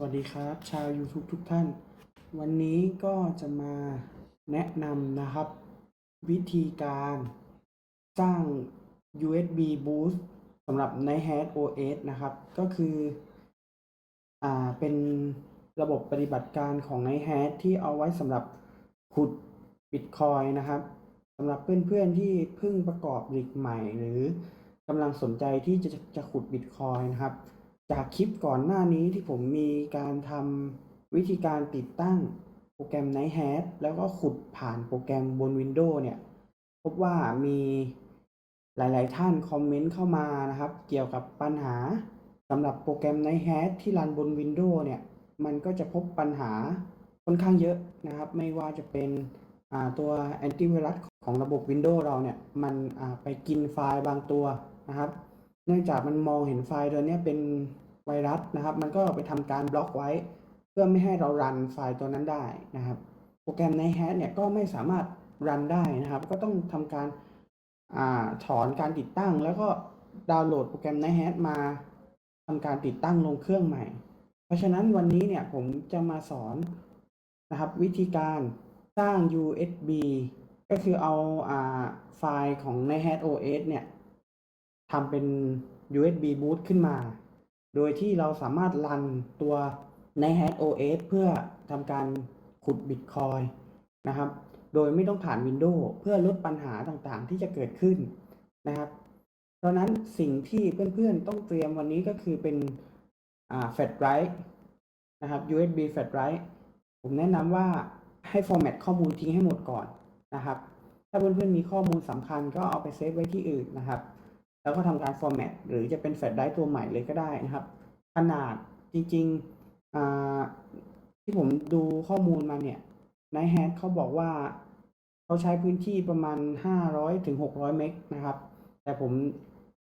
สวัสดีครับ ชาว YouTube ทุกท่าน วันนี้ก็จะมาแนะนำนะครับ วิธีการสร้าง USB boost สำหรับ Nighthawk OS นะครับ ก็คืออ่าเป็นระบบปฏิบัติการของ Nighthawk ที่เอาไว้สำหรับขุด Bitcoin นะครับสำหรับเพื่อนๆที่เพิ่งประกอบริกใหม่ หรือกำลังสนใจที่จะจะขุด Bitcoin นะครับ จากคลิปก่อนหน้านี้ที่ผมมีการทำวิธีการติดตั้งโปรแกรม Nighthawk แล้วก็ขุดผ่านโปรแกรมบน Windows เนี่ย พบว่ามีหลาย ๆ ท่านคอมเมนต์เข้ามานะครับ เกี่ยวกับปัญหาสำหรับโปรแกรม Nighthawk ที่รันบน Windows เนี่ย มันก็จะพบปัญหาค่อนข้างเยอะนะครับ ไม่ว่าจะเป็นตัวแอนตี้ไวรัสของระบบ Windows เราเนี่ย มันไปกินไฟล์บางตัวนะครับ เนื่องจากมันมองเห็นไฟล์ตัวนี้เป็นไวรัสนะครับ มันก็ไปทำการบล็อกไว้ เพื่อไม่ให้เรารันไฟล์ตัวนั้นได้นะครับ โปรแกรมในแฮชเนี่ยก็ไม่สามารถรันได้นะครับ ก็ต้องทำการอาถอนการติดตั้ง แล้วก็ดาวน์โหลดโปรแกรมในแฮชมาทำการติดตั้งลงเครื่องใหม่ เพราะฉะนั้นวันนี้เนี่ยผมจะมาสอนนะครับ วิธีการสร้าง USB ก็คือเอาอาไฟล์ของใน h a t OS เนี่ย ทำเป็น USB boot ขึ้นมา โดยที่เราสามารถรันตัวใน h a t OS เพื่อทำการขุด Bitcoin นะครับ โดยไม่ต้องผ่าน Windows เพื่อลดปัญหาต่างๆ ที่จะเกิดขึ้นนะครับเพราะนั้นสิ่งที่เพื่อนๆ ต้องเตรียมวันนี้ก็คือเป็นอ่า flash drive นะครับ USB flash drive ผมแนะนำว่าให้ format ข้อมูลทิ้งให้หมดก่อนนะครับ ถ้าเพื่อนๆมีข้อมูลสำคัญก็เอาไปเซฟไว้ที่อื่นนะครับ แล้วก็ทำการ format หรือจะเป็นแฟลชไดรฟ์ตัวใหม่เลยก็ได้นะครับ ขนาดจริงๆที่ผมดูข้อมูลมาเนี่ยในแฮทเขาบอกว่าเขาใช้พื้นที่ประมาณ 500ถึง600 เมกนะครับ แต่ผม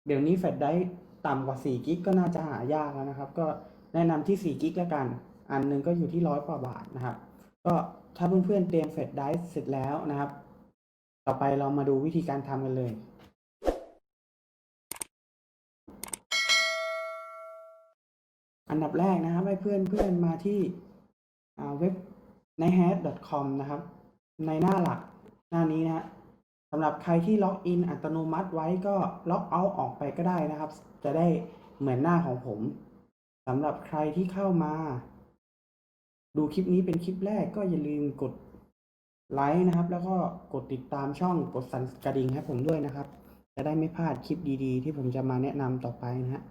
เดี๋ยวนี้แฟลชไดรฟ์ต่ำกว่า 4 กิกก็น่าจะหายากแล้วนะครับ ก็แนะนำที่ 4 กิกแล้วกัน อันหนึ่งก็อยู่ที่ร้อยกว่าบาทนะครับ ก็ถ้าเพื่อนๆเตรียมแฟลชไดรฟ์เสร็จแล้วนะครับ ต่อไปเรามาดูวิธีการทำกันเลย อันดับแรกนะครับให้เพื่อนเพื่อนมาที่เว็บ n i g h a t c o m นะครับ ในหน้าหลักหน้านี้นะฮะสำหรับใครที่ล็อกอินอัตโนมัติไว้ก็ล็อกเอาออกไปก็ได้นะครับ จะได้เหมือนหน้าของผมสำหรับใครที่เข้ามา ดูคลิปนี้เป็นคลิปแรกก็อย่าลืมกดไลค์นะครับ แล้วก็กดติดตามช่องกดสั่นกระดิ่งให้ผมด้วยนะครับ จะได้ไม่พลาดคลิปดีๆ ที่ผมจะมาแนะนำต่อไปนะฮะ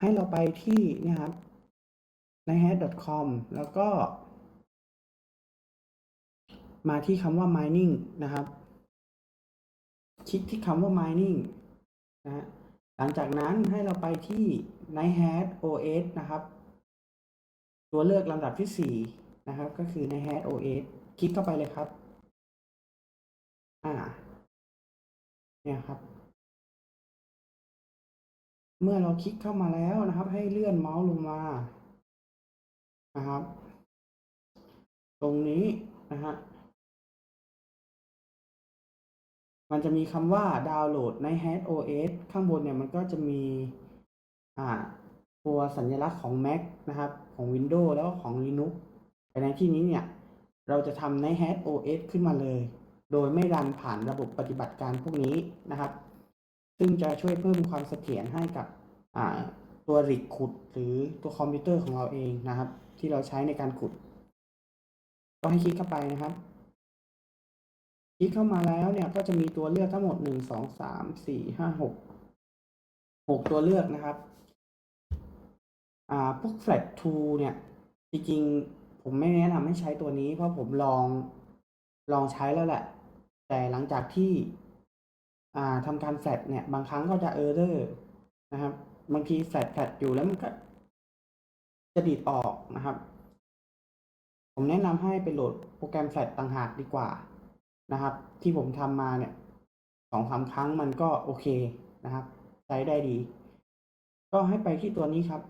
ให้เราไปที่เนะครับ n i h a t c o m แล้วก็ มาที่คำว่า mining นะครับ คลิกที่คำว่า mining นะฮะหลังจากนั้นให้เราไปที่ n i h a t OS นะครับ ตัวเลือกลำดับที่สี่นะครับ ก็คือ n i h a t OS คลิกเข้าไปเลยครับ อ่า เนี่ยครับ เมื่อเราคลิกเข้ามาแล้วนะครับ ให้เลื่อนเมาส์ลงมา นะครับ ตรงนี้นะฮะมันจะมีคำว่าดาวน์โหลดใน h a t OS ข้างบนเนี่ยมันก็จะมีอ่าตัวสัญลักษณ์ของ Mac นะครับ ของ Windows แล้วก็ของ Linux แต่ในที่นี้เนี่ย เราจะทำใน h a t OS ขึ้นมาเลย โดยไม่รันผ่านระบบปฏิบัติการพวกนี้นะครับ ซึ่งจะช่วยเพิ่มความเสถียรให้กับตัวริกขุดหรือตัวคอมพิวเตอร์ของเราเองนะครับ ที่เราใช้ในการขุด ก็ให้คลิกเข้าไปนะครับ คลิกเข้ามาแล้วเนี่ยก็จะมีตัวเลือกทั้งหมดหนึ่งสองสามสี่ห้าหกหกตัวเลือกนะครับ อ่าพวก Flat Tool เนี่ย จริงๆ ผมไม่แนะนำให้ใช้ตัวนี้เพราะผมลองลองใช้แล้วแหละ แต่หลังจากที่อ่าทำการแฟลตเนี่ย บางครั้งก็จะเออร์เรอร์นะครับ บางทีแฟลตแฟลตอยู่แล้วมันก็จะดีดออก นะครับ ผมแนะนำให้ไปโหลดโปรแกรมแฟลตต่างหากดีกว่านะครับ ที่ผมทำมาเนี่ยสองสามครั้งมันก็โอเคนะครับ ใช้ได้ดี ก็ให้ไปที่ตัวนี้ครับ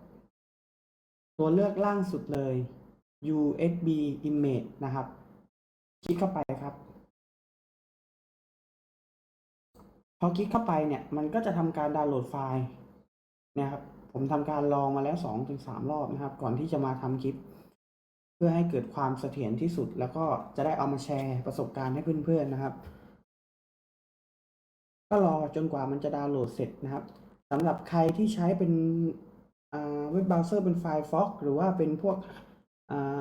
ตัวเลือกล่างสุดเลย USB image นะครับ คลิกเข้าไปครับ พอคลิกเข้าไปเนี่ย มันก็จะทำการดาวน์โหลดไฟล์นะครับ ผมผมทำการลองมาแล้วสองถึงสามรอบนะครับ ก่อนที่จะมาทำคลิป เพื่อให้เกิดความเสถียรที่สุด แล้วก็จะได้เอามาแชร์ประสบการณ์ให้เพื่อนๆนะครับ ก็รอจนกว่ามันจะดาวน์โหลดเสร็จนะครับสำหรับใครที่ใช้เป็นอ่าเว็บเบราว์เซอร์เป็น Firefox หรือว่าเป็นพวกอ่า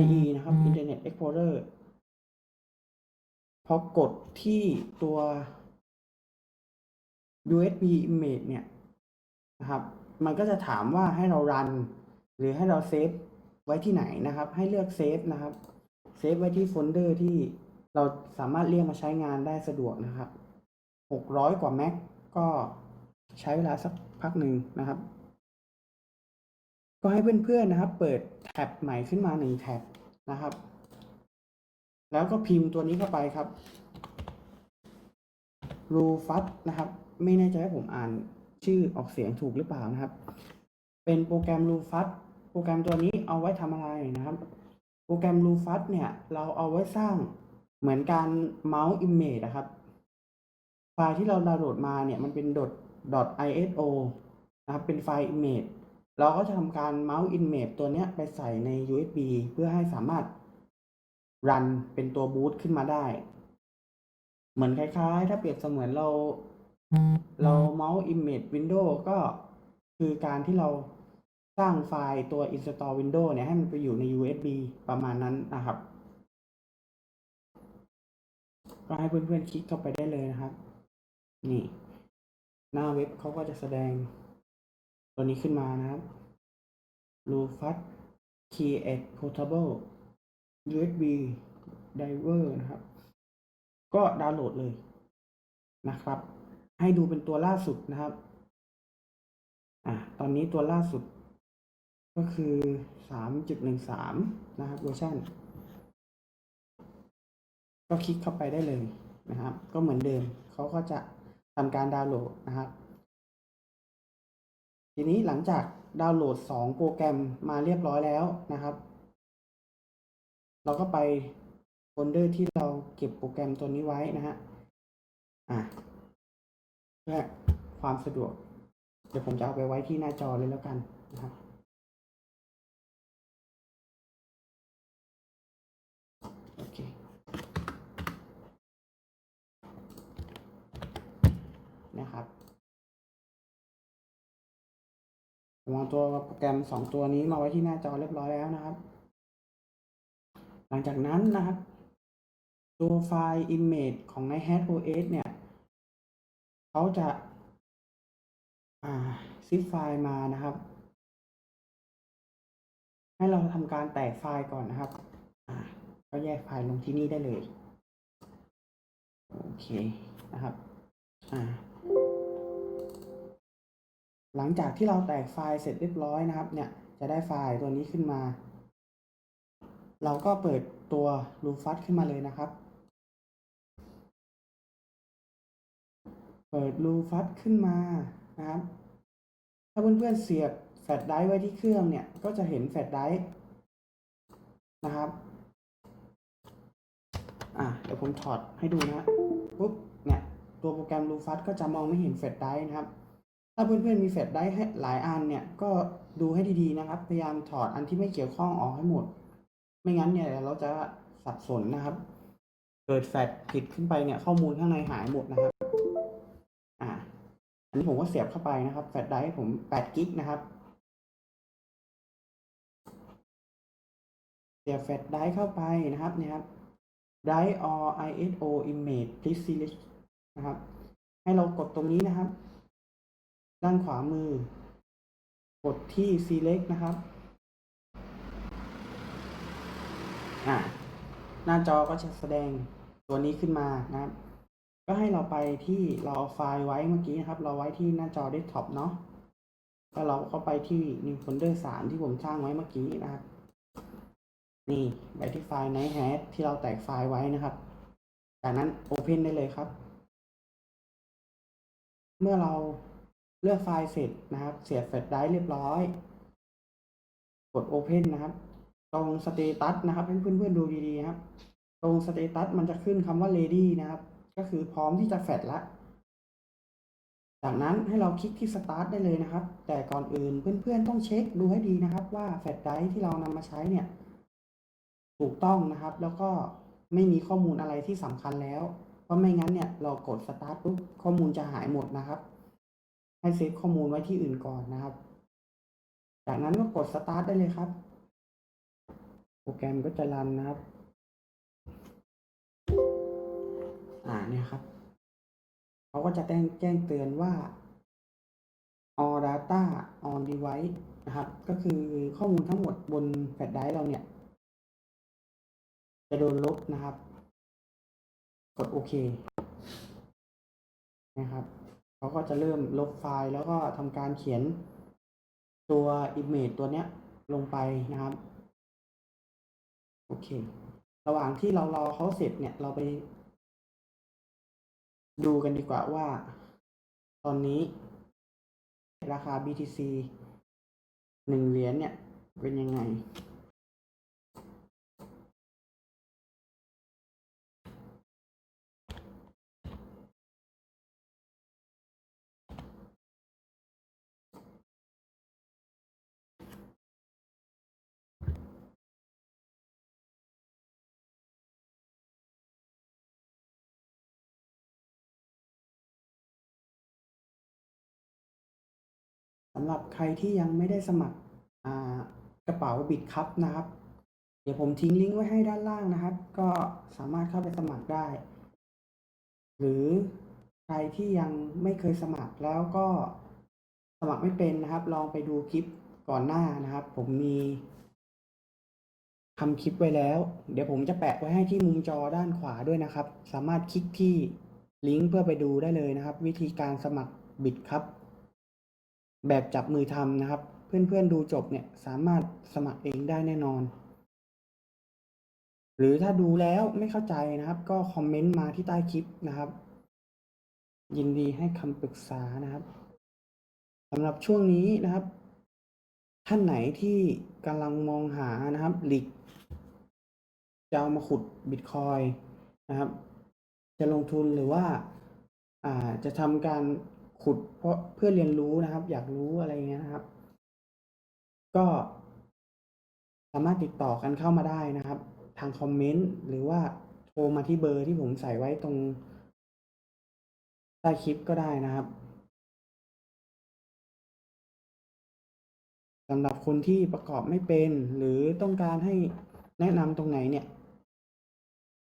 IE นะครับ Internet Explorer พอกดที่ตัว USB image เนี่ย นะครับ มันก็จะถามว่าให้เรารัน หรือให้เราเซฟไว้ที่ไหนนะครับ ให้เลือกเซฟนะครับ เซฟไว้ที่โฟลเดอร์ที่เราสามารถเรียกมาใช้งานได้สะดวกนะครับ600 กว่าแม็กก็ใช้เวลาสักพักหนึ่งนะครับ ก็ให้เพื่อนๆนะครับ เปิดแท็บใหม่ขึ้นมาหนึ่งแท็บนะครับ แล้วก็พิมพ์ตัวนี้เข้าไปครับรูฟัตนะครับ ไม่แน่ใจว่าผมอ่าน ชื่อออกเสียงถูกหรือเปล่านะครับ เป็นโปรแกรมรูฟัตโปรแกรมตัวนี้เอาไว้ทำอะไรนะครับ โปรแกรมรูฟัตเนี่ย เราเอาไว้สร้างเหมือนการเมาส์อิมเมจนะครับ ไฟล์ที่เราดาวน์โหลดมาเนี่ยมันเป็น .iso นะครับ เป็นไฟล์ image เราก็จะทำการเมาส์ image ตัวเนี้ยไปใส่ใน USB เพื่อให้สามารถรันเป็นตัวบูตขึ้นมาได้ เหมือนคล้ายๆ ถ้าเปรียบเสมือนเรา เราเมาส์ image window ก็คือการที่เราสร้างไฟล์ตัว install window เนี่ยให้มันไปอยู่ใน USB ประมาณนั้นนะครับ ก็ให้เพื่อนๆคลิกเข้าไปได้เลยนะครับ นี่ หน้าเว็บเขาก็จะแสดง ตัวนี้ขึ้นมานะครับ Rufus Create Portable USB Driver นะครับ ก็ดาวน์โหลดเลยนะครับ ให้ดูเป็นตัวล่าสุดนะครับ อะตอนนี้ตัวล่าสุด ก็คือสามจุดหนึ่งสามนะครับเวอร์ชันก็คลิกเข้าไปได้เลยนะครับ ก็เหมือนเดิมเขาก็จะทำการดาวน์โหลดนะครับ ทีนี้หลังจากดาวน์โหลดสองโปรแกรมมาเรียบร้อยแล้วนะครับ เราก็ไปโฟลเดอร์ที่เราเก็บโปรแกรมตัวนี้ไว้นะฮะอะ เพื่อความสะดวก เดี๋ยวผมจะเอาไปไว้ที่หน้าจอเลยแล้วกันนะครับโอเคนะครับผมเอาตัวโปรแกรมสองตัวนี้มาไว้ที่หน้าจอเรียบร้อยแล้วนะครับ หลังจากนั้นนะครับ ตัวไฟล์ image ของใน h a t OS เนี่ย เขาจะซิปไฟล์มานะครับ ให้เราทำการแตกไฟล์ก่อนนะครับก็แยกไฟล์ลงที่นี่ได้เลย โอเคนะครับหลังจากที่เราแตกไฟล์เสร็จเรียบร้อยนะครับ เนี่ยจะได้ไฟล์ตัวนี้ขึ้นมา เราก็เปิดตัว Rufus ขึ้นมาเลยนะครับ เปิด Rufus ขึ้นมานะครับ ถ้าเพื่อนๆเสียบแฟลชไดรฟ์ไว้ที่เครื่องเนี่ย ก็จะเห็นแฟลชไดรฟ์นะครับอะเดี๋ยวผมถอดให้ดูนะปุ๊บเนี่ยตัวโปรแกรม Rufus ก็จะมองไม่เห็นแฟลชไดรฟ์นะครับ ถ้าเพื่อนๆมีแฟลชไดร์ให้หลายอันเนี่ย ก็ดูให้ดีๆนะครับ พยายามถอดอันที่ไม่เกี่ยวข้องออกให้หมด ไม่งั้นเนี่ยเราจะสับสนนะครับ เกิดแฟลชผิดขึ้นไปเนี่ยข้อมูลข้างในหายหมดนะครับ อันนี้ผมก็เสียบเข้าไปนะครับแฟลชไดรฟ์ผม8กิกนะครับเสียบแฟลชไดรฟ์เข้าไปนะครับเนี่ยครับ drive or ISO image please select นะครับ ให้เรากดตรงนี้นะครับ ด้านขวามือ กดที่ select นะครับอ่าหน้าจอก็จะแสดงตัวนี้ขึ้นมานะครับ ก็ให้เราไปที่เราเอาไฟล์ไว้เมื่อกี้นะครับ เราไว้ที่หน้าจอเดสก์ท็อปเนาะก็เราเข้าไปที่ new folder 3 ที่ผมสร้างไว้เมื่อกี้นะครับ นี่ไปที่ไฟล์ night hat ที่เราแตกไฟล์ไว้นะครับ จากนั้น open ได้เลยครับ เมื่อเราเลือกไฟล์เสร็จนะครับ เสียบแฟลชไดร์เรียบร้อย กด open นะครับ ตรงสเตตัสนะครับให้เพื่อนๆดูดีๆนะครับ ตรงสเตตัสมันจะขึ้นคำว่า ready นะครับ ก็คือพร้อมที่จะแฟลชละ จากนั้นให้เราคลิกที่ Start ได้เลยนะครับ แต่ก่อนอื่นเพื่อนๆต้องเช็คดูให้ดีนะครับ ว่าแฟลชไดรที่เรานำมาใช้เนี่ย ถูกต้องนะครับ แล้วก็ไม่มีข้อมูลอะไรที่สำคัญแล้ว เพราะไม่งั้นเนี่ยเรากด Start ปุ๊บข้อมูลจะหายหมดนะครับ ให้เซฟข้อมูลไว้ที่อื่นก่อนนะครับ จากนั้นก็กด Start ได้เลยครับ โปรแกรมก็จะรันนะครับ อ่าเนี่ยครับเขาก็จะแจ้งแจ้งเตือนว่า all data on device นะครับ ก็คือข้อมูลทั้งหมดบนแฟลชไดรฟ์เราเนี่ย จะโดนลบนะครับ กดโอเคนะครับเขาก็จะเริ่มลบไฟล์แล้วก็ทำการเขียนตัว image ตัวเนี้ยลงไปนะครับ โอเค ระหว่างที่เรารอเขาเสร็จเนี่ย เราไป ดูกันดีกว่าว่า ตอนนี้ ราคา BTC หนึ่งเหรียญเนี่ย เป็นยังไงำหรับใครที่ยังไม่ได้สมัครกระเป๋าบิดครับนะครับ เดี๋ยวผมทิ้งลิงก์ไว้ให้ด้านล่างนะครับ ก็สามารถเข้าไปสมัครได้ หรือใครที่ยังไม่เคยสมัครแล้วก็สมัครไม่เป็นนะครับ ลองไปดูคลิปก่อนหน้านะครับ ผมมีทำคลิปไว้แล้ว เดี๋ยวผมจะแปะไว้ให้ที่มุมจอด้านขวาด้วยนะครับ สามารถคลิกที่ลิงก์เพื่อไปดูได้เลยนะครับ วิธีการสมัครบิดครับ แบบจับมือทำนะครับ เพื่อนๆดูจบเนี่ยสามารถสมัครเองได้แน่นอน หรือถ้าดูแล้วไม่เข้าใจนะครับ ก็คอมเมนต์มาที่ใต้คลิปนะครับ ยินดีให้คำปรึกษานะครับสำหรับช่วงนี้นะครับ ท่านไหนที่กำลังมองหานะครับหลีกจะเอามาขุดบิตคอยนะครับ จะลงทุนหรือว่าอ่าจะทำการ ขุดเพราะเพื่อเรียนรู้นะครับ อยากรู้อะไรเงี้ยนะครับ ก็สามารถติดต่อกันเข้ามาได้นะครับ ทางคอมเมนต์หรือว่าโทรมาที่เบอร์ที่ผมใส่ไว้ตรงใต้คลิปก็ได้นะครับสำหรับคนที่ประกอบไม่เป็น หรือต้องการให้แนะนำตรงไหนเนี่ย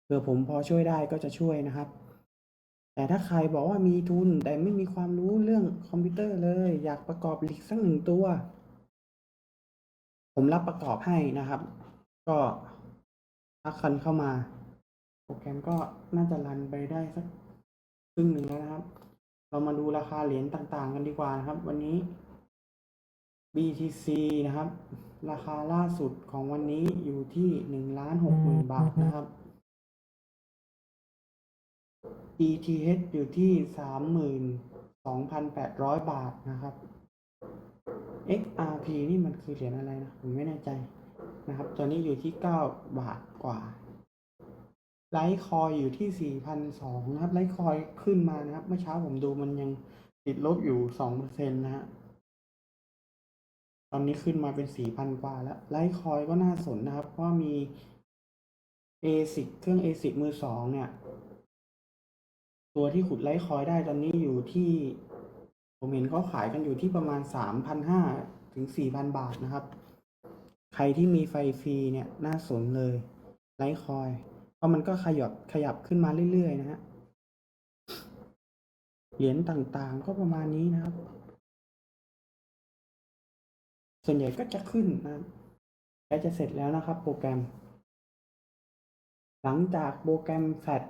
เผื่อผมพอช่วยได้ก็จะช่วยนะครับ แต่ถ้าใครบอกว่ามีทุนแต่ไม่มีความรู้เรื่องคอมพิวเตอร์เลย อยากประกอบหลีกสักหนึ่งตัว ผมรับประกอบให้นะครับ ก็ทักคันเข้ามา โปรแกรมก็น่าจะรันไปได้สักครึ่งหนึ่งแล้วนะครับ เรามาดูราคาเหรียญต่างๆ กันดีกว่านะครับ วันนี้ BTC นะครับ ราคาล่าสุดของวันนี้อยู่ที่หนึ่งล้านหกหมื่นบาทนะครับ ETH อยู่ที่สามหมื่นสองพันแปดร้อยบาทนะครับ XRP นี่มันคือเหรียญอะไรนะ ผมไม่แน่ใจนะครับ ตัวนี้อยู่ที่เก้าบาทกว่า ไลท์คอยอยู่ที่สี่พันสองนะครับ ไลท์คอยขึ้นมานะครับ เมื่อเช้าผมดูมันยังติดลบอยู่สองเปอร์เซ็นต์นะฮะ ตอนนี้ขึ้นมาเป็นสี่พันกว่าแล้ว ไลท์คอยก็น่าสนนะครับ เพราะมี ASIC เครื่อง ASIC มือสองเนี่ย ตัวที่ขุดไลท์คอยได้ตอนนี้อยู่ที่ ผมเห็นเขาขายกันอยู่ที่ประมาณสามพันห้าถึงสี่พันบาทนะครับ ใครที่มีไฟฟรีเนี่ยน่าสนเลยไลท์คอยเพราะมันก็ขยับขยับขึ้นมาเรื่อยๆนะฮะเหรียญต่างๆ ก็ประมาณนี้นะครับ ส่วนใหญ่ก็จะขึ้นนะครับใกล้จะเสร็จแล้วนะครับ โปรแกรม หลังจากโปรแกรมแฟลช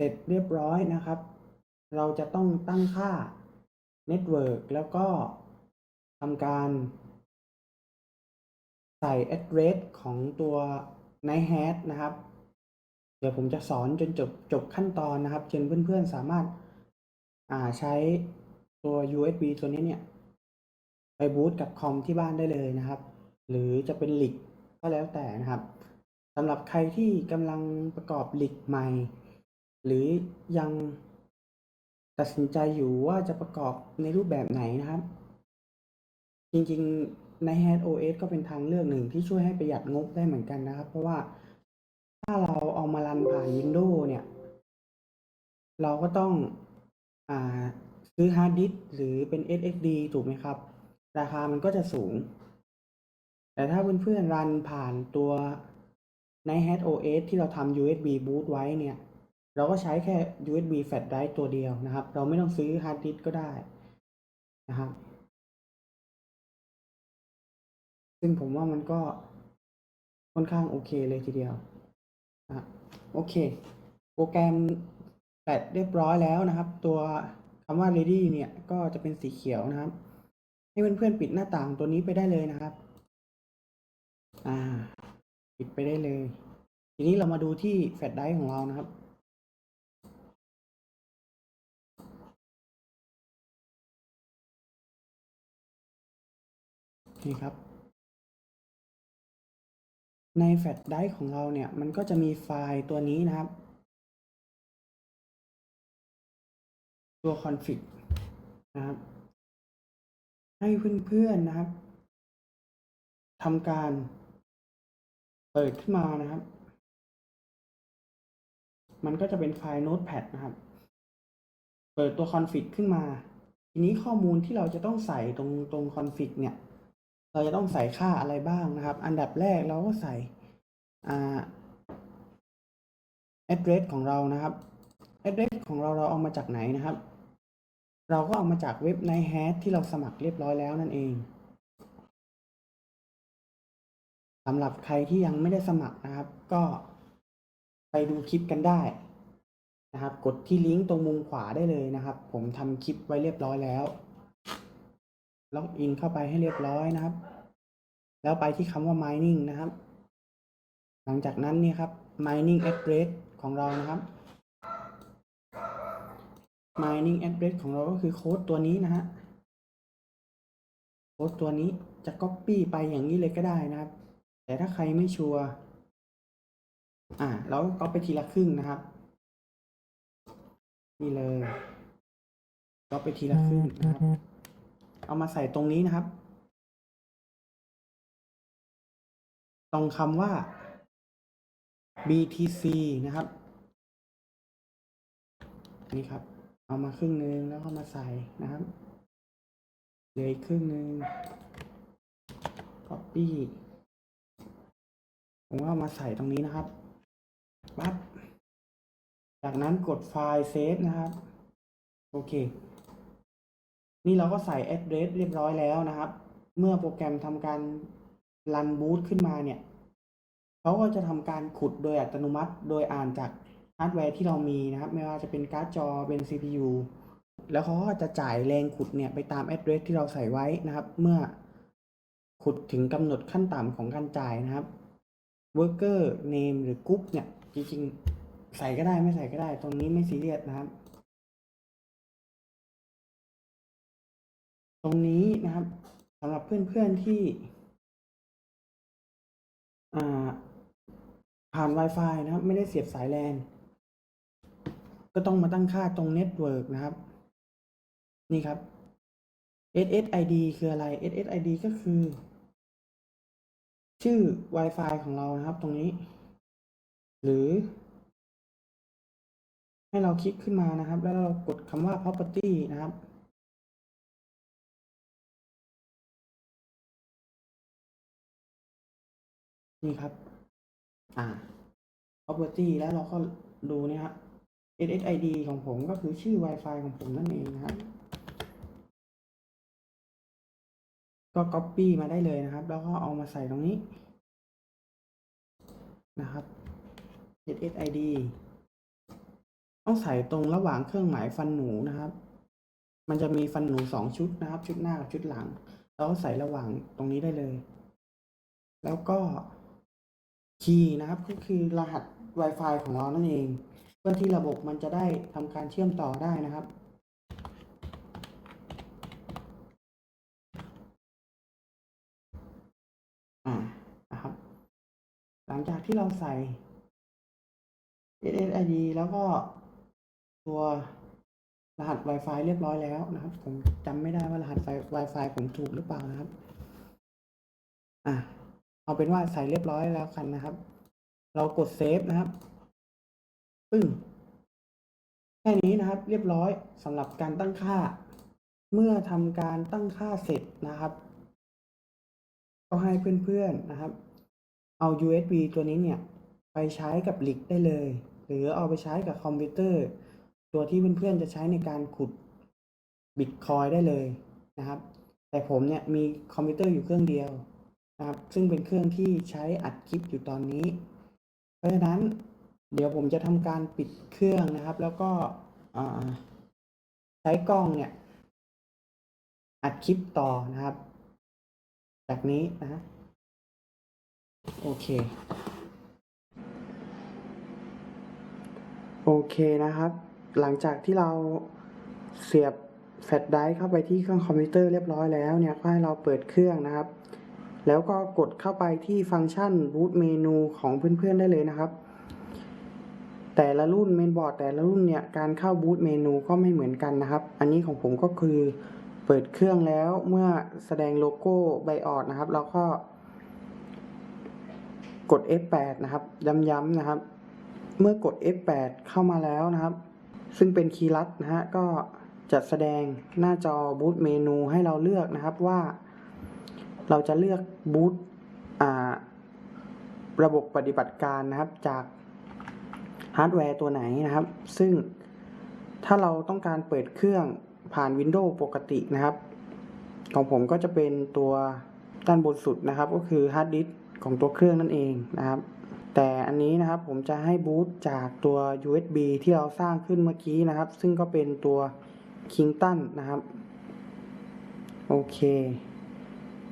เสร็จเรียบร้อยนะครับ เราจะต้องตั้งค่า Network แล้วก็ทำการใส่ address ของตัว Nighthas นะครับ เดี๋ยวผมจะสอนจนจบจบขั้นตอนนะครับเจนเพื่อนๆสามารถอ่าใช้ตัว USB ตัวนี้เนี่ยไปบูตกับคอมที่บ้านได้เลยนะครับ หรือจะเป็นลิกก็แล้วแต่นะครับสำหรับใครที่กำลังประกอบลิกใหม่ หรือยังตัดสินใจอยู่ว่าจะประกอบในรูปแบบไหนนะครับ จริงๆ ใน Head OS ก็เป็นทางเลือกหนึ่งที่ช่วยให้ประหยัดงบได้เหมือนกันนะครับ เพราะว่าถ้าเราเอามารันผ่าน Windows เนี่ย เราก็ต้องอ่าซื้อฮาร์ดดิสหรือเป็น SSD ถูกไหมครับ ราคามันก็จะสูง แต่ถ้าเพื่อนๆรันผ่านตัว Nighthawk OS ที่เราทำ USB boot ไว้เนี่ย เราก็ใช้แค่ USB flash drive ตัวเดียวนะครับ เราไม่ต้องซื้อฮาร์ดดิสก์ก็ได้นะครับซึ่งผมว่ามันก็ค่อนข้างโอเคเลยทีเดียวนะโอเค โปรแกรมแปดเรียบร้อยแล้วนะครับ ตัวคำว่า ready เนี่ยก็จะเป็นสีเขียวนะครับ ให้เพื่อนๆปิดหน้าต่างตัวนี้ไปได้เลยนะครับ อ่า ปิดไปได้เลย ทีนี้เรามาดูที่แฟลชไดร์ของเรานะครับ นี่ครับ ในแฟลชไดรฟ์ของเราเนี่ยมันก็จะมีไฟล์ตัวนี้นะครับ ตัว config นะครับ ให้เพื่อนๆนะครับทำการเปิดขึ้นมานะครับ มันก็จะเป็นไฟล์ Notepad นะครับ เปิดตัว config ขึ้นมา ทีนี้ข้อมูลที่เราจะต้องใส่ตรงตรง config เนี่ย เราจะต้องใส่ค่าอะไรบ้างนะครับ อันดับแรกเราก็ใส่อา address ของเรานะครับ address ของเราเราเอามาจากไหนนะครับ เราก็เอามาจากเว็บ n i g h t h a t ที่เราสมัครเรียบร้อยแล้วนั่นเองสำหรับใครที่ยังไม่ได้สมัครนะครับ ก็ไปดูคลิปกันได้นะครับ กดที่ลิงก์ตรงมุมขวาได้เลยนะครับ ผมทำคลิปไว้เรียบร้อยแล้ว ล็อกอินเข้าไปให้เรียบร้อยนะครับ แล้วไปที่คำว่า mining นะครับ หลังจากนั้นเนี่ยครับ mining address ของเรานะครับ mining address ของเราก็คือโค้ดตัวนี้นะฮะโค้ดตัวนี้จะ copy ไปอย่างนี้เลยก็ได้นะครับ แต่ถ้าใครไม่ชัวร์อ่าเราก็ไปทีละครึ่งนะครับ นี่เลย ก็ไปทีละครึ่งนะครับ เอามาใส่ตรงนี้นะครับ ตรงคำว่า BTC นะครับ นี่ครับ เอามาครึ่งหนึ่งแล้วก็มาใส่นะครับเหลืออีกครึ่งหนึ่ง copy ผมก็ามาใส่ตรงนี้นะครับปั๊บจากนั้นกดไฟล์เซฟนะครับ โอเค นี่เราก็ใส่ address เรียบร้อยแล้วนะครับ เมื่อโปรแกรมทำการรันบูตขึ้นมาเนี่ยเขาก็จะทำการขุดโดยอัตโนมัติ โดยอ่านจากฮาร์ดแวร์ที่เรามีนะครับ ไม่ว่าจะเป็นการ์ดจอเป็น CPU แล้วเขาก็จะจ่ายแรงขุดเนี่ยไปตาม address ที่เราใส่ไว้นะครับ เมื่อขุดถึงกำหนดขั้นต่ำของการจ่ายนะครับ worker name หรือ group เนี่ยจริงๆใส่ก็ได้ไม่ใส่ก็ได้ ตรงนี้ไม่ซีเรียสนะครับ ตรงนี้นะครับสำหรับเพื่อนๆที่ผ่าน Wi-Fi นะครับ ไม่ได้เสียบสายแลนก็ต้องมาตั้งค่าตรงเน็ตเวิร์กนะครับ นี่ครับ SSID คืออะไร SSID ก็คือ ชื่อ Wi-Fi ของเรานะครับตรงนี้ หรือ ให้เราคลิกขึ้นมานะครับ แล้วเรากดคำว่า property นะครับ นี่ครับ อ่า property แล้วเราก็ดูเนี่ยครับ SSID ของผมก็คือชื่อ Wi-Fi ของผมนั่นเองนะครับ ก็ copy มาได้เลยนะครับ แล้วก็เอามาใส่ตรงนี้ นะครับ SSID ต้องใส่ตรงระหว่างเครื่องหมายฟันหนูนะครับ มันจะมีฟันหนูสองชุดนะครับ ชุดหน้ากับชุดหลัง เราก็ใส่ระหว่างตรงนี้ได้เลย แล้วก็ คีย์นะครับก็คือรหัส Wi-Fi ของเรานั่นเอง เพื่อที่ระบบมันจะได้ทำการเชื่อมต่อได้นะครับ อ่านะครับ หลังจากที่เราใส่ SSID แล้วก็ตัวรหัส Wi-Fi เรียบร้อยแล้วนะครับ ผมจำไม่ได้ว่ารหัส Wi-Fi ผมถูกหรือเปล่านะครับ อะ เอาเป็นว่าใส่เรียบร้อยแล้วกันนะครับ เรากดเซฟนะครับปึ้งแค่นี้นะครับ เรียบร้อยสำหรับการตั้งค่า เมื่อทำการตั้งค่าเสร็จนะครับ ก็ให้เพื่อนๆนะครับ เอา USB ตัวนี้เนี่ย ไปใช้กับ l i กได้เลย หรือเอาไปใช้กับคอมพิวเตอร์ ตัวที่เพื่อนๆจะใช้ในการขุดบิตคอยได้เลยนะครับ แต่ผมเนี่ยมีคอมพิวเตอร์อยู่เครื่องเดียว นะครับ ซึ่งเป็นเครื่องที่ใช้อัดคลิปอยู่ตอนนี้ เพราะฉะนั้นเดี๋ยวผมจะทำการปิดเครื่องนะครับ แล้วก็ใช้กล้องเนี่ย อัดคลิปต่อนะครับ จากนี้นะโอเค โอเคนะครับ หลังจากที่เราเสียบแฟลชไดรฟ์เข้าไปที่เครื่องคอมพิวเตอร์เรียบร้อยแล้วเนี่ยก็ให้เราเปิดเครื่องนะครับ แล้วก็กดเข้าไปที่ฟังก์ชันบูตเมนูของเพื่อนๆได้เลยนะครับ แต่ละรุ่นเมนบอร์ดแต่ละรุ่นเนี่ยการเข้าบูตเมนูก็ไม่เหมือนกันนะครับ อันนี้ของผมก็คือเปิดเครื่องแล้วเมื่อแสดงโลโก้ไบออดนะครับแล้วก็กด F8 นะครับ ย้ำๆนะครับ เมื่อกด F8 เข้ามาแล้วนะครับ ซึ่งเป็นคีย์ลัดนะฮะ ก็จะแสดงหน้าจอบูตเมนูให้เราเลือกนะครับว่า เราจะเลือกบูตระบบปฏิบัติการนะครับจากฮาร์ดแวร์ตัวไหนนะครับ ซึ่งถ้าเราต้องการเปิดเครื่องผ่าน Windows ปกตินะครับ ของผมก็จะเป็นตัวด้านบนสุดนะครับ ก็คือฮาร์ดดิสก์ของตัวเครื่องนั่นเองนะครับ แต่อันนี้นะครับผมจะให้บูตจากตัว USB ที่เราสร้างขึ้นเมื่อกี้นะครับ ซึ่งก็เป็นตัว Kingston นะครับ โอเค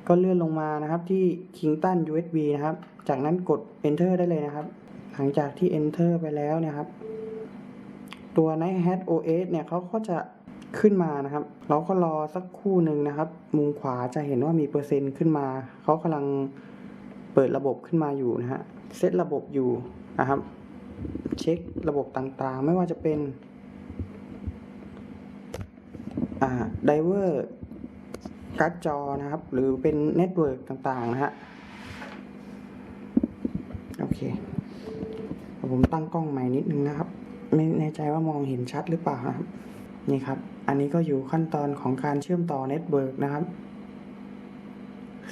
ก็เลื่อนลงมานะครับที่ Kingston USB นะครับ จากนั้นกด Enter ได้เลยนะครับ หลังจากที่ Enter ไปแล้วเนี่ยครับ ตัว Nighthawk OS เนี่ยเขาก็จะขึ้นมานะครับ เราก็รอสักคู่หนึ่งนะครับ มุมขวาจะเห็นว่ามีเปอร์เซ็นต์ขึ้นมา เขากำลังเปิดระบบขึ้นมาอยู่นะฮะ เซตระบบอยู่นะครับ เช็คระบบต่างๆ ไม่ว่าจะเป็น อ่า ไดเวอร์ การ์ดจอนะครับ หรือเป็นเน็ตเวิร์กต่างๆนะฮะโอเคผมตั้งกล้องใหม่นิดนึงนะครับ ไม่แน่ใจว่ามองเห็นชัดหรือเปล่านะครับ นี่ครับ อันนี้ก็อยู่ขั้นตอนของการเชื่อมต่อเน็ตเวิร์กนะครับ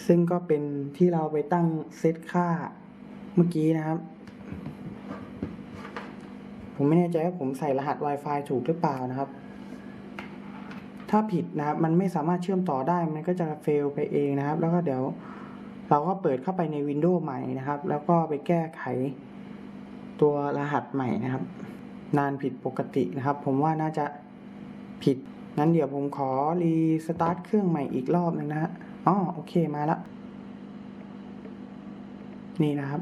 ซึ่งก็เป็นที่เราไปตั้งเซตค่าเมื่อกี้นะครับ ผมไม่แน่ใจว่าผมใส่รหัส Wi-Fi ถูกหรือเปล่านะครับ ถ้าผิดนะครับ มันไม่สามารถเชื่อมต่อได้ มันก็จะเฟลไปเองนะครับ แล้วก็เดี๋ยวเราก็เปิดเข้าไปใน Windows ใหม่นะครับ แล้วก็ไปแก้ไขตัวรหัสใหม่นะครับ นานผิดปกตินะครับ ผมว่าน่าจะผิด งั้นเดี๋ยวผมขอรีสตาร์ทเครื่องใหม่อีกรอบหนึงนะฮะอ๋อโอเคมาแล้วนี่นะครับ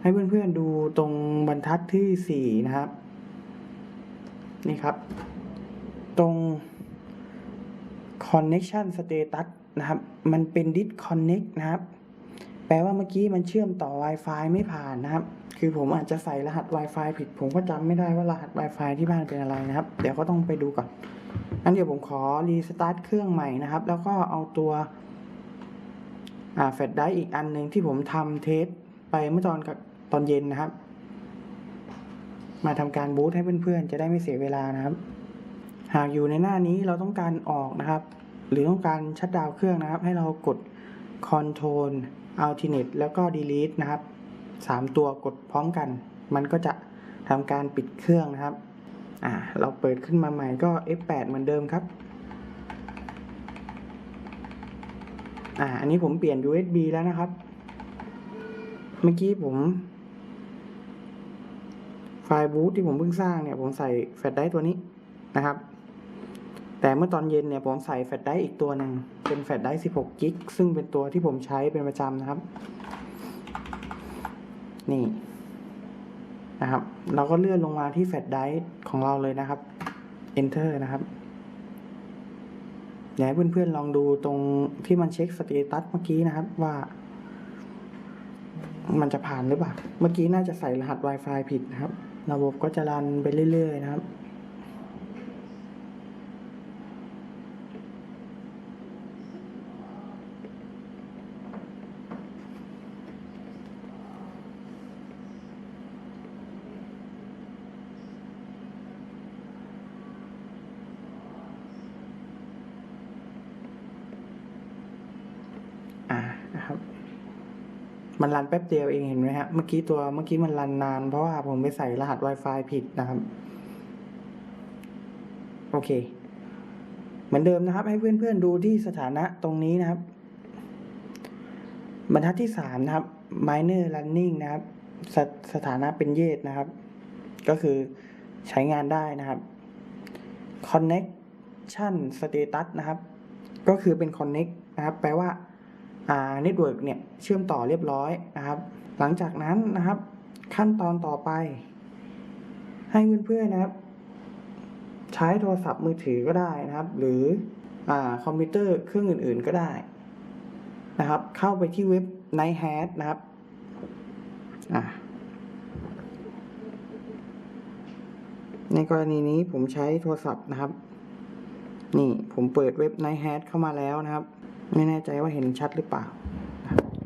ให้เพื่อนๆดูตรงบรรทัดที่สี่นะครับ นี่ครับ ตรง connection status นะครับ มันเป็น disconnect นะครับ แปลว่าเมื่อกี้มันเชื่อมต่อ Wi-Fi ไม่ผ่านนะครับ คือผมอาจจะใส่รหัส Wi-Fi ผิด ผมก็จำไม่ได้ว่ารหัส Wi-Fi ที่บ้านเป็นอะไรนะครับ เดี๋ยวก็ต้องไปดูก่อนงั้นเดี๋ยวผมขอรีสตาร์ทเครื่องใหม่นะครับ แล้วก็เอาตัวแฟลชไดร์อีกอันหนึ่งที่ผมทำเทสไปเมื่อตอนกับตอนเย็นนะครับ มาทำการบูตให้เพื่อนๆ จะได้ไม่เสียเวลานะครับ หากอยู่ในหน้านี้เราต้องการออกนะครับ หรือต้องการชัดดาวเครื่องนะครับ ให้เรากด Control Alternate แล้วก็ Delete นะครับสามตัวกดพร้อมกัน มันก็จะทำการปิดเครื่องนะครับอ่าเราเปิดขึ้นมาใหม่ก็ F8 เหมือนเดิมครับอ่าอันนี้ผมเปลี่ยน USB แล้วนะครับ เมื่อกี้ผม ไฟล์บูตที่ผมเพิ่งสร้างเนี่ยผมใส่แฟลชไดร์ตัวนี้นะครับ แต่เมื่อตอนเย็นเนี่ยผมใส่แฟลชไดร์อีกตัวหนึ่งเป็นแฟลชไดรฟ์16กิกซึ่งเป็นตัวที่ผมใช้เป็นประจำนะครับ นี่นะครับ เราก็เลื่อนลงมาที่แฟลชไดร์ของเราเลยนะครับ enter นะครับอยากให้เพื่อนๆลองดูตรงที่มันเช็คสเตตัสเมื่อกี้นะครับว่า มันจะผ่านหรือเปล่า เมื่อกี้น่าจะใส่รหัส Wi-Fi ผิดนะครับ ระบบก็จะรันไปเรื่อยๆนะครับ มันรันแป๊บเดียวเองเห็นไหมฮะ เมื่อกี้ตัวเมื่อกี้มันรันนาน เพราะว่าผมไปใส่รหัส Wi-Fi ผิดนะครับ โอเค เหมือนเดิมนะครับ ให้เพื่อนๆดูที่สถานะตรงนี้นะครับ บรรทัดที่สามนะครับ minor running นะครับสสถานะเป็นเยสนะครับ ก็คือใช้งานได้นะครับ connection status นะครับ ก็คือเป็น connect นะครับ แปลว่า อ่า network เนี่ยเชื่อมต่อเรียบร้อยนะครับ หลังจากนั้นนะครับ ขั้นตอนต่อไป ให้เพื่อนๆนะครับ ใช้โทรศัพท์มือถือก็ได้นะครับ หรืออ่าคอมพิวเตอร์เครื่องอื่นๆก็ได้นะครับ เข้าไปที่เว็บ Nighthad นะครับอ่าในกรณีนี้ผมใช้โทรศัพท์นะครับ นี่ผมเปิดเว็บ Nighthad เข้ามาแล้วนะครับ ไม่แน่ใจว่าเห็นชัดหรือเปล่า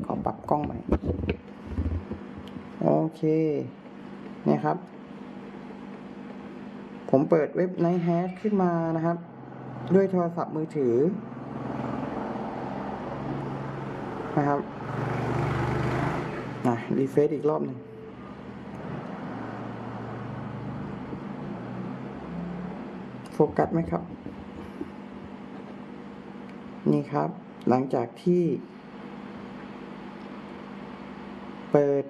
ขอปรับกล้องใหม่ โอเค เนี่ยครับ ผมเปิดเว็บ Nighthad ขึ้นมานะครับ ด้วยโทรศัพท์มือถือ นะครับนะรีเฟซอีกรอบหนึ่งโฟกัสไหมครับ นี่ครับ หลังจากที่ เปิด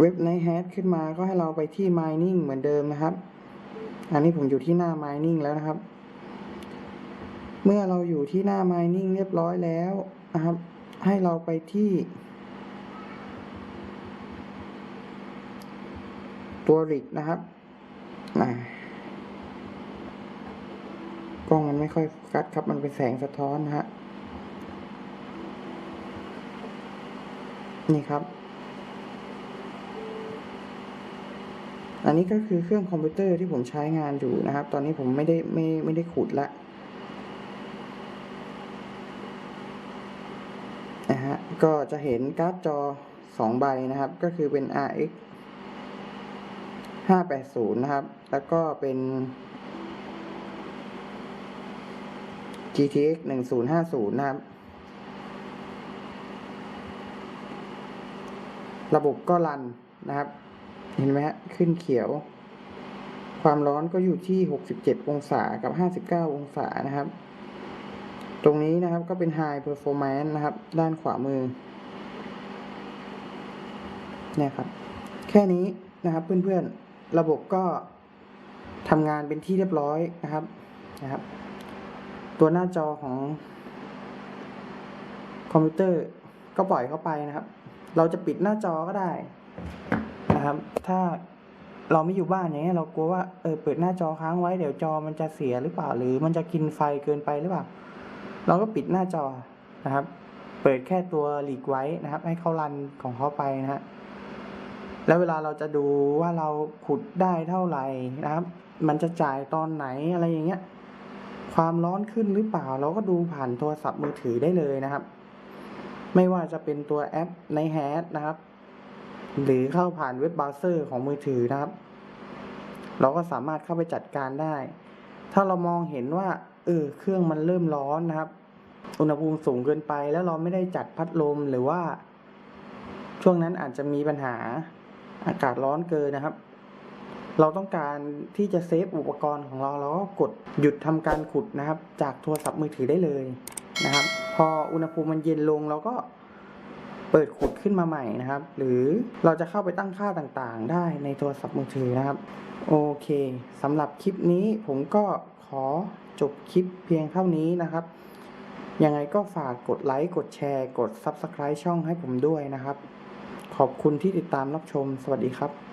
เว็บ Nighthad ขึ้นมาก็ให้เราไปที่ mining เหมือนเดิมนะครับ อันนี้ผมอยู่ที่หน้า mining แล้วนะครับ เมื่อเราอยู่ที่หน้า mining เรียบร้อยแล้วนะครับ ให้เราไปที่ ตัว rig นะครับกล้องมันไม่ค่อยโฟกัสครับ มันเป็นแสงสะท้อนนะฮะ นี่ครับ อันนี้ก็คือเครื่องคอมพิวเตอร์ที่ผมใช้งานอยู่นะครับ ตอนนี้ผมไม่ได้ไม่ไม่ได้ขุดละนะฮะก็จะเห็นการ์ดจอสองใบนะครับ ก็คือเป็น RX 580 นะครับ แล้วก็เป็น GTX 1050 นะครับ ระบบก็รันนะครับ เห็นไหมฮะขึ้นเขียว ความร้อนก็อยู่ที่ 67 องศากับ 59 องศานะครับ ตรงนี้นะครับก็เป็น High Performance นะครับ ด้านขวามือเนี่ยครับ แค่นี้นะครับเพื่อนๆ ระบบก็ทำงานเป็นที่เรียบร้อยนะครับนะครับ ตัวหน้าจอของคอมพิวเตอร์ก็ปล่อยเข้าไปนะครับ เราจะปิดหน้าจอก็ได้นะครับ ถ้าเราไม่อยู่บ้านอย่างเงี้ยเรากลัวว่าเออเปิดหน้าจอค้างไว้เดี๋ยวจอมันจะเสียหรือเปล่า หรือมันจะกินไฟเกินไปหรือเปล่า เราก็ปิดหน้าจอนะครับ เปิดแค่ตัวหลีกไว้นะครับ ให้เขารันของเขาไปนะฮะแล้วเวลาเราจะดูว่าเราขุดได้เท่าไหร่นะครับ มันจะจ่ายตอนไหนอะไรอย่างเงี้ย ความร้อนขึ้นหรือเปล่า เราก็ดูผ่านโทรศัพท์มือถือได้เลยนะครับ ไม่ว่าจะเป็นตัวแอปในแฮดนะครับ หรือเข้าผ่านเว็บเบราว์เซอร์ของมือถือนะครับ เราก็สามารถเข้าไปจัดการได้ ถ้าเรามองเห็นว่าเออเครื่องมันเริ่มร้อนนะครับ อุณหภูมิสูงเกินไปแล้วเราไม่ได้จัดพัดลมหรือว่า ช่วงนั้นอาจจะมีปัญหาอากาศร้อนเกินนะครับ เราต้องการที่จะเซฟอุปกรณ์ของเราเราก็กดหยุดทำการขุดนะครับ จากโทรศัพท์มือถือได้เลย นะครับ พออุณหภูมิมันเย็นลงเราก็เปิดขุดขึ้นมาใหม่นะครับ หรือเราจะเข้าไปตั้งค่าต่างๆ ได้ในโทรศัพท์มือถือนะครับ โอเคสำหรับคลิปนี้ผมก็ขอจบคลิปเพียงเท่านี้นะครับ ยังไงก็ฝากกดไลค์ กดแชร์ กด Subscribe ช่องให้ผมด้วยนะครับ ขอบคุณที่ติดตามรับชม สวัสดีครับ